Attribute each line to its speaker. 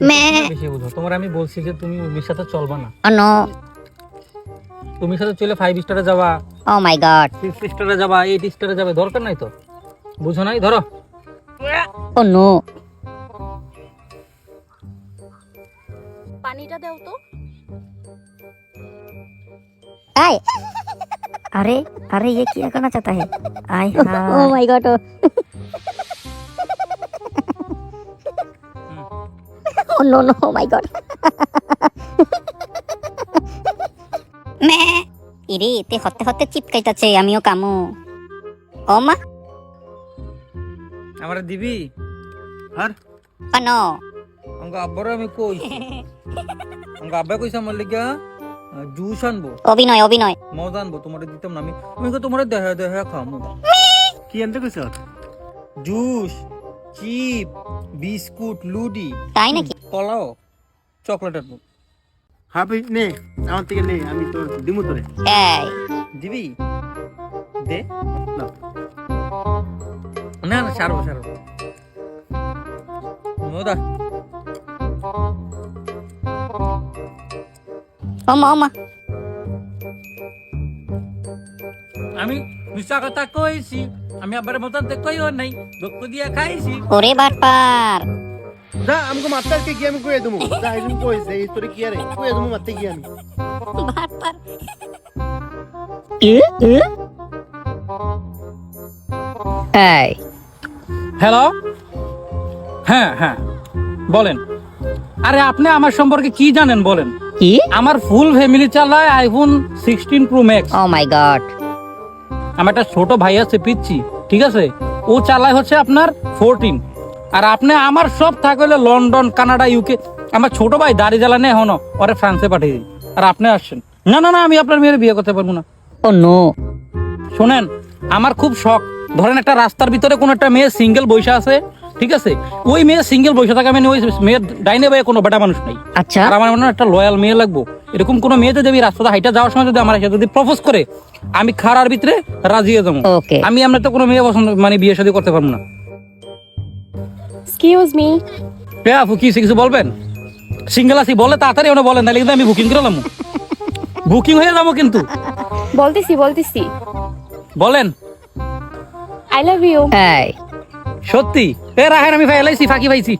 Speaker 1: মে
Speaker 2: বেশি বুঝো তোমার আমি বলছি যে তুমি উর্মির সাথে চলবা না
Speaker 1: ও নো
Speaker 2: উর্মির সাথে চলে ফাইভ স্টারে যাবা
Speaker 1: ও মাই গড
Speaker 2: সিক্স স্টারে যাবা এইট স্টারে যাবে দরকার নাই তো বুঝো নাই ধরো
Speaker 1: ও নো
Speaker 3: পানিটা দাও তো
Speaker 1: आए
Speaker 4: अरे अरे ये क्या करना चाहता है आय
Speaker 1: ओ
Speaker 4: hi
Speaker 1: my God no no my god মে ইরে তে হতে হতে চিপকাইতাছে আমিও কামু। ও মা।
Speaker 2: আমারে দিবি? আর
Speaker 1: কেন
Speaker 2: আমগো আব্বার আমি কই? আমগো আব্বা কইছে আমার লিগা জুস আনব।
Speaker 1: অভিনয় অভিনয়।
Speaker 2: মজা আনব তোমারে দিতাম না আমি আমি কই তোমারে দেখা দেখা খামু।
Speaker 5: কি আনতে কইছ?
Speaker 2: জুস চিপ বিস্কুট লুডি।
Speaker 1: তাই নাকি?
Speaker 2: কলাও চকলেট আনব
Speaker 5: হাবি নে আমার থেকে নে আমি তো দিমু তোরে।
Speaker 1: এই।
Speaker 2: দিবি? দে
Speaker 5: না।
Speaker 2: না না সারবো সারবো। মোদা।
Speaker 1: ও মা ও মা
Speaker 2: আমি মিশা কথা কইছি আমি আবার মতন তে কইও নাই দুঃখ দিয়া খাইছি।
Speaker 1: ওরে বাটপার।
Speaker 5: যা আমাকে মারতে আজকে কি আমি কইয়ে দেবো। যা এজন কইছে এই তোরে কি আরে? কইয়ে দেবো মারতে কি আমি।
Speaker 1: এই।
Speaker 2: হ্যালো হ্যাঁ হ্যাঁ। বলেন। আরে আপনি আমার সম্পর্কে কি জানেন বলেন?
Speaker 1: কি?
Speaker 2: আমার ফুল ফ্যামিলি চালায় iPhone sixteen Pro Max
Speaker 1: oh my god
Speaker 2: আমার একটা ছোট ভাই আছে পিচ্ছি ঠিক আছে? ও চালায় হচ্ছে আপনার ফোরটিন আর আপনি আমার সব থাকে হলো লন্ডন কানাডা ইউকে আমার ছোট ভাই দাড়ি জ্বালানে এখনও ওরে ফ্রান্সে পাঠিয়ে দিই আর আপনি আসছেন। না না না আমি আপনার মেয়ের বিয়ে করতে পারব না।
Speaker 1: Oh no.
Speaker 2: শোনেন আমার খুব শখ। ধরেন একটা রাস্তার ভিতরে কোন একটা মেয়ে সিঙ্গেল বৈশা আছে ঠিক আছে? ওই মেয়ে সিঙ্গেল বৈশা থাকে মানে ওই মেয়ের ডাইনে বাইরে কোনো বেটা মানুষ নাই।
Speaker 1: আচ্ছা।
Speaker 2: আর আমার মনে হয় একটা লয়াল মেয়ে লাগবো। এরকম কোনো মেয়ে যদি আমি রাস্তাতে হাইটা যাওয়ার সময় যদি আমার সাথে যদি প্রপোজ করে আমি খারার ভিতরে রাজি হয়ে যাব। আমি আমরা তো কোনো মেয়ে পছন্দ মানে বিয়ে শাদী করতে পারব না।
Speaker 3: এক্সকিউজ মি
Speaker 2: এ আপু কি কিছু বলবেন? সিঙ্গেল আছি বলে তাড়াতাড়ি ওটা বলেন তাহলে কিন্তু আমি বুকিং করে নিলাম বুকিং হয়ে যাব কিন্তু।
Speaker 3: বলতেছি বলতেছি।
Speaker 2: বলেন।
Speaker 3: আই লাভ ইউ
Speaker 1: এই
Speaker 2: সত্যি? এ রাখেন আমি ফাইলাইছি ফাঁকি পাইছি।